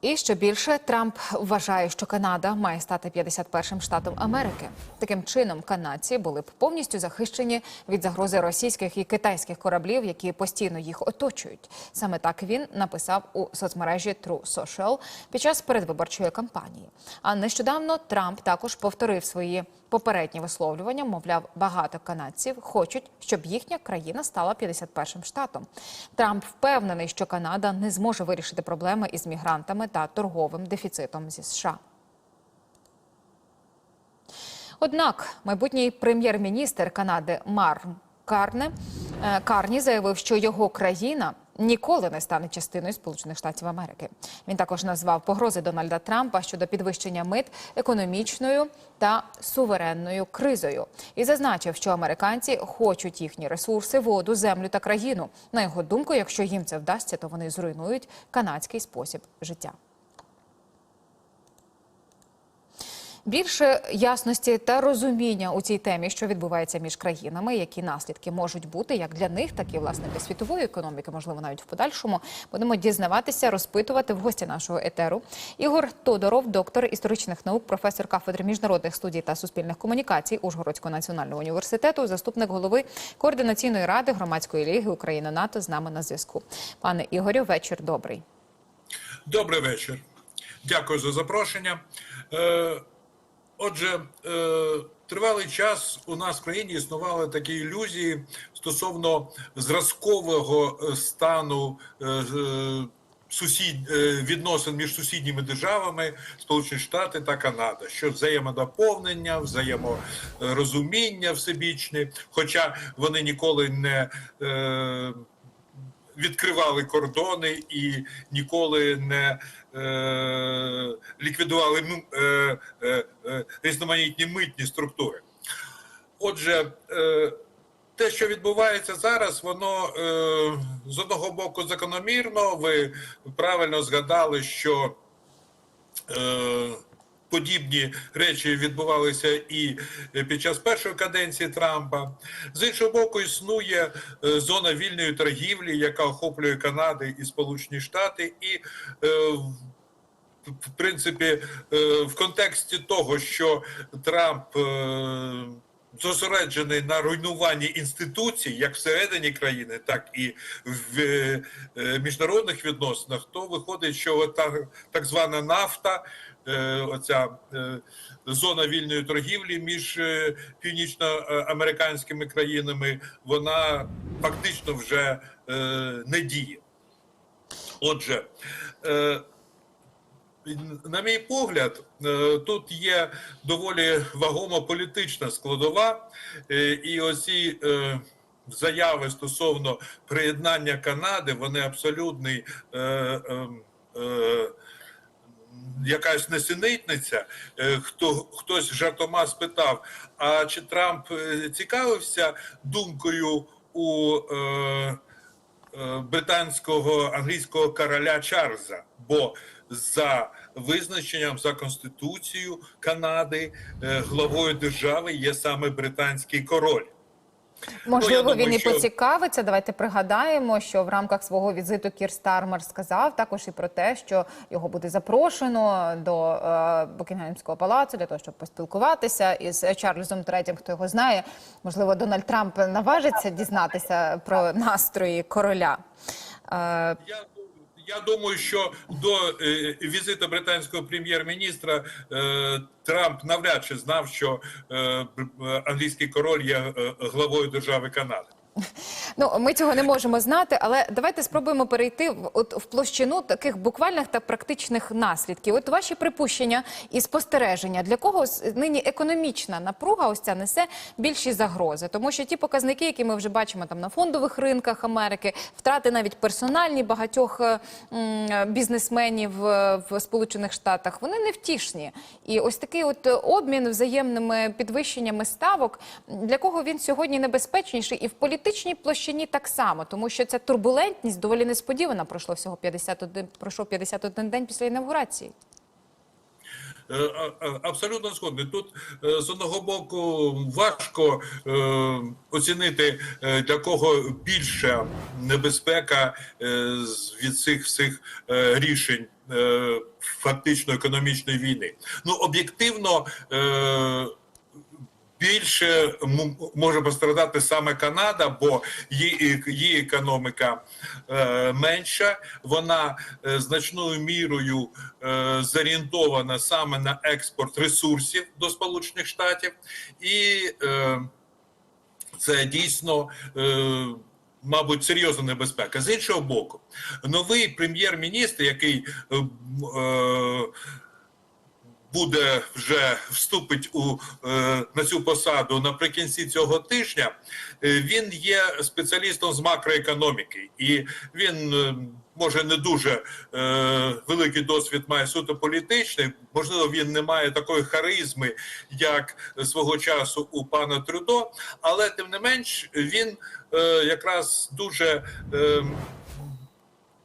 І що більше, Трамп вважає, що Канада має стати 51-м штатом Америки. Таким чином, канадці були б повністю захищені від загрози російських і китайських кораблів, які постійно їх оточують. Саме так він написав у соцмережі True Social під час передвиборчої кампанії. А нещодавно Трамп також повторив свої попередні висловлювання. Мовляв, багато канадців хочуть, щоб їхня країна стала 51-м штатом. Трамп впевнений, що Канада не зможе вирішити проблеми із мігрантами та торговим дефіцитом зі США. Однак майбутній прем'єр-міністр Канади Мар Карне е, Карні заявив, що його країна ніколи не стане частиною Сполучених Штатів Америки. Він також назвав погрози Дональда Трампа щодо підвищення мит економічною та суверенною кризою і зазначив, що американці хочуть їхні ресурси, воду, землю та країну. На його думку, якщо їм це вдасться, то вони зруйнують канадський спосіб життя. Більше ясності та розуміння у цій темі, що відбувається між країнами, які наслідки можуть бути як для них, так і власне для світової економіки, можливо, навіть в подальшому. Будемо дізнаватися, розпитувати в гості нашого етеру. Ігор Тодоров, доктор історичних наук, професор кафедри міжнародних студій та суспільних комунікацій Ужгородського національного університету, заступник голови координаційної ради громадської ліги України НАТО з нами на зв'язку. Пане Ігорю, вечір добрий. Добрий вечір. Дякую за запрошення. Отже, е, тривалий час у нас в країні існували такі ілюзії стосовно зразкового е, стану е, сусід відносин між сусідніми державами Сполучені Штати та Канада, що взаємодоповнення, взаєморозуміння всебічне, хоча вони ніколи не відкривали кордони і ніколи не е, ліквідували ну, е, е, е, різноманітні митні структури. Отже, е, те, що відбувається зараз, воно е, з одного боку закономірно. Ви правильно згадали, що е, подібні речі відбувалися і під час першої каденції Трампа. З іншого боку, існує е, зона вільної торгівлі, яка охоплює Канади і Сполучені Штати, і е, в- принципі, е, в контексті того, що Трамп е, зосереджений на руйнуванні інституцій, як всередині країни, так і в е, е, міжнародних відносинах, то виходить, що та так звана нафта, е, оця е, зона вільної торгівлі між е, північноамериканськими країнами, вона фактично вже е, не діє. Отже, е, на мій погляд, е, тут є доволі вагома політична складова, е, і оці е, заяви стосовно приєднання Канади, вони абсолютний. е, е, е, Якась несенітниця, Е, хто хтось жартома спитав: а чи Трамп е, цікавився думкою у е, е, британського англійського короля Чарльза? Бо за визначенням за конституцією Канади главою держави є саме британський король. Можливо, Ну, думаю, він і що- поцікавиться. Давайте пригадаємо, що в рамках свого візиту Кір Стармер сказав також і про те, що його буде запрошено до е, Букінгемського палацу для того, щоб поспілкуватися із Чарльзом Третім. хто його знає. Можливо, Дональд Трамп наважиться дізнатися про настрої короля. Е, Я, думаю, що до е, візиту британського прем'єр-міністра е, Трамп навряд чи знав, що е, англійський король є е, главою держави Канади. Ну, ми цього не можемо знати, але давайте спробуємо перейти в от в площину таких буквальних та практичних наслідків. От ваші припущення і спостереження для кого нині економічна напруга ось ця несе більші загрози, тому що ті показники, які ми вже бачимо там на фондових ринках Америки, втрати навіть персональні багатьох е, бізнесменів е, в Сполучених Штатах, вони невтішні. І ось такий от обмін взаємними підвищеннями ставок для кого він сьогодні небезпечніший і в політичній площині так само, тому що ця турбулентність доволі несподівана. Пройшло всього 51, пройшов 51 день після інавгурації. Е, Абсолютно згодний. Тут е, з одного боку важко е, оцінити для кого більша небезпека від цих всіх рішень фактично економічної війни. Ну об'єктивно. Більше може пострадати саме Канада, бо її, її економіка е, менша, вона е, значною мірою е, зорієнтована саме на експорт ресурсів до Сполучених Штатів, і е, це дійсно. Е, Мабуть, серйозна небезпека. З іншого боку, новий прем'єр-міністр, який е, е, буде вже вступить у е, на цю посаду наприкінці цього тижня. е, Він є спеціалістом з макроекономіки, і він е, може не дуже великий досвід має суто політичний. Можливо, він не має такої харизми, як свого часу у пана Трюдо, але тим не менш він якраз дуже.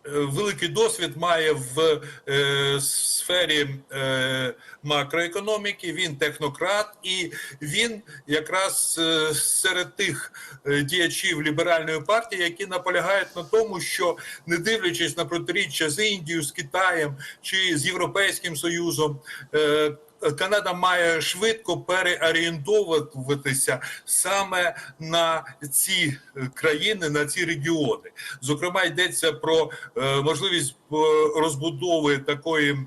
Е, великий досвід має в е, сфері е, макроекономіки. Він технократ, і він якраз е, серед тих е, діячів ліберальної партії, які наполягають на тому, що не дивлячись на протиріччя з Індією, з Китаєм чи з Європейським Союзом. е, Канада має швидко переорієнтовуватися саме на ці е, країни, на ці регіони. Зокрема, йдеться про е, можливість е, розбудови такої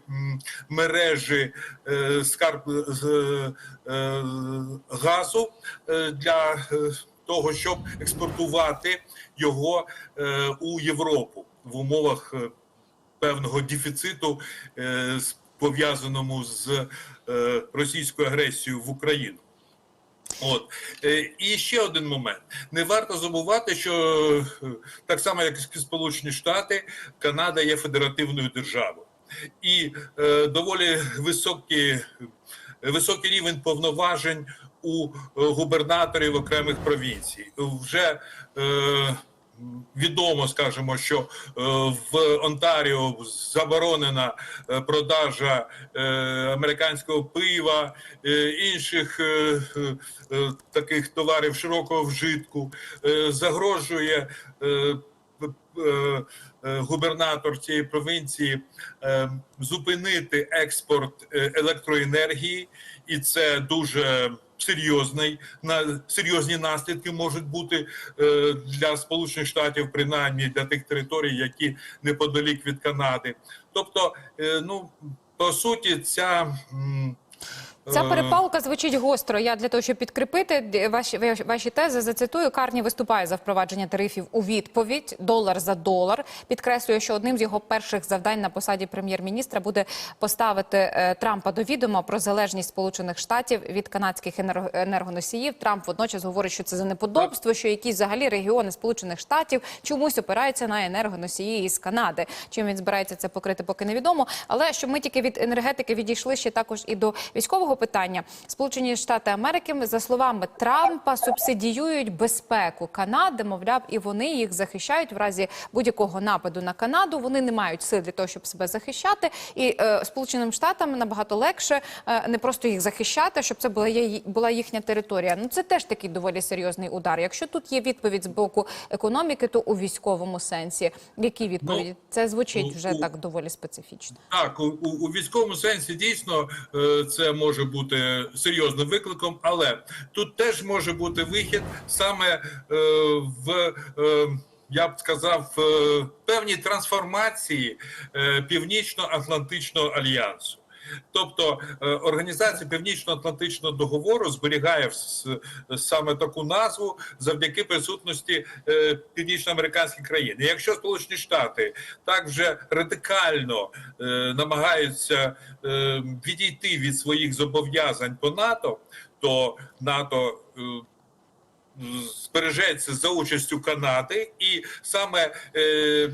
мережі скарб газу для того, щоб експортувати його у Європу в умовах певного дефіциту, з- пов'язаному з е, російською агресією в Україну. От Е, і ще один момент: не варто забувати, що е, так само, як і Сполучені Штати, Канада є федеративною державою, і е, доволі високі, високий рівень повноважень у губернаторів окремих провінцій. Вже е, Відомо, скажімо, що е, в Онтаріо заборонена е, продажа е, американського пива, інших таких товарів широкого вжитку, загрожує губернатор цієї провінції е, зупинити експорт е, електроенергії, і це дуже серйозний на серйозні наслідки можуть бути е, для Сполучених Штатів, принаймні для тих територій, які неподалік від Канади. Тобто, е, ну по суті, ця Ця е, перепалка звучить гостро. Я для того, щоб підкріпити ваші ваші- тези, зацитую. Карні виступає за впровадження тарифів у відповідь долар за долар. Підкреслює, що одним з його перших завдань на посаді прем'єр-міністра буде поставити е, Трампа до відома про залежність Сполучених Штатів від канадських енерго- енергоносіїв. Трамп водночас говорить, що це за неподобство, що якісь взагалі регіони Сполучених Штатів чомусь опираються на енергоносії із Канади. Чим він збирається це покрити, поки невідомо. Але щоб ми тільки від енергетики відійшли ще також і до військового питання. Сполучені Штати Америки, за словами Трампа, субсидіюють безпеку Канади. Мовляв, і вони їх захищають в разі будь-якого нападу на Канаду. Вони не мають сил для того, щоб себе захищати. І е, Сполученим Штатам набагато легше е, не просто їх захищати, щоб це була є- була їхня територія. Ну це теж такий доволі серйозний удар. Якщо тут є відповідь з боку економіки, то у військовому сенсі які відповіді? Ну, це звучить у- вже у- так доволі специфічно. Так, у, у, у військовому сенсі дійсно е, це може бути серйозним викликом, але тут теж може бути вихід саме е, в. Е, я б сказав, певні трансформації е, Північно-Атлантичного альянсу. Тобто е, організація Північно-Атлантичного договору зберігає саме таку назву завдяки присутності е, північноамериканських країн. І якщо Сполучені Штати так вже радикально е, намагаються е, відійти від своїх зобов'язань по НАТО, то НАТО. е, збережеться за участю Канади, і саме е, е,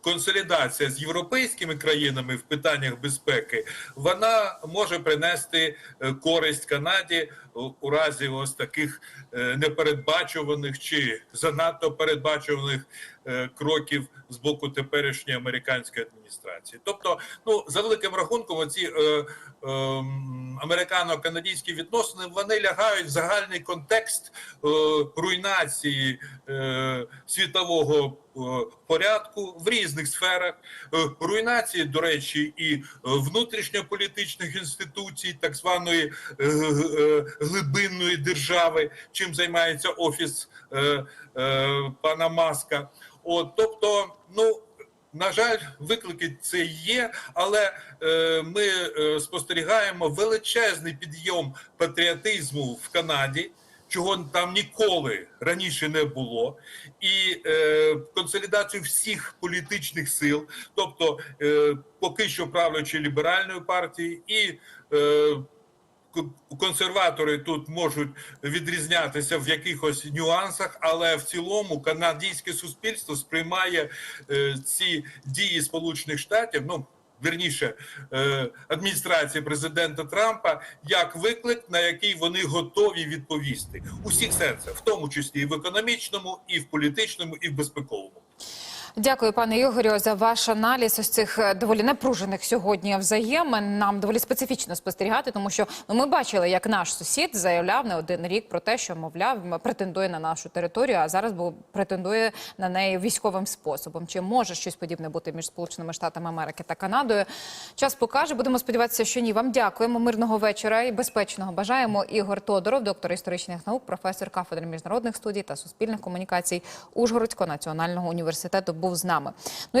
консолідація з європейськими країнами в питаннях безпеки вона може принести е, користь Канаді у, разі ось таких е, непередбачуваних чи занадто передбачуваних е, кроків з боку теперішньої американської адміністрації. Тобто, ну за великим рахунком, оці е, ем, американо-канадські відносини вони лягають в загальний контекст е, руйнації е, світового е, порядку в різних сферах, е, руйнації, до речі, і е, внутрішньополітичних інституцій, так званої е, е, глибинної держави, чим займається офіс е, е, пана Маска. От, тобто, ну. На жаль, виклики це є, але е, ми е, спостерігаємо величезний підйом патріотизму в Канаді, чого там ніколи раніше не було, і е, консолідацію всіх політичних сил, тобто е, поки що правлячої ліберальної партії, і е, консерватори тут можуть відрізнятися в якихось нюансах, але в цілому канадське суспільство сприймає е, ці дії Сполучених Штатів. Ну верніше е, адміністрації президента Трампа як виклик, на який вони готові відповісти у всіх сенсах, в тому числі і в економічному, і в політичному, і в безпековому. Дякую, пане Ігорю, за ваш аналіз ось цих е, доволі напружених сьогодні взаємин. Нам доволі специфічно спостерігати, тому що ну, ми бачили, як наш сусід заявляв не один рік про те, що мовляв претендує на нашу територію, а зараз бо претендує на неї військовим способом. Чи може щось подібне бути між Сполученими Штатами Америки та Канадою? Час покаже. Будемо сподіватися, що ні. Вам дякуємо. Мирного вечора і безпечного бажаємо. Ігор Тодоров, доктор історичних наук, професор кафедри міжнародних студій та суспільних комунікацій Ужгородського національного університету, був з нами. Ну і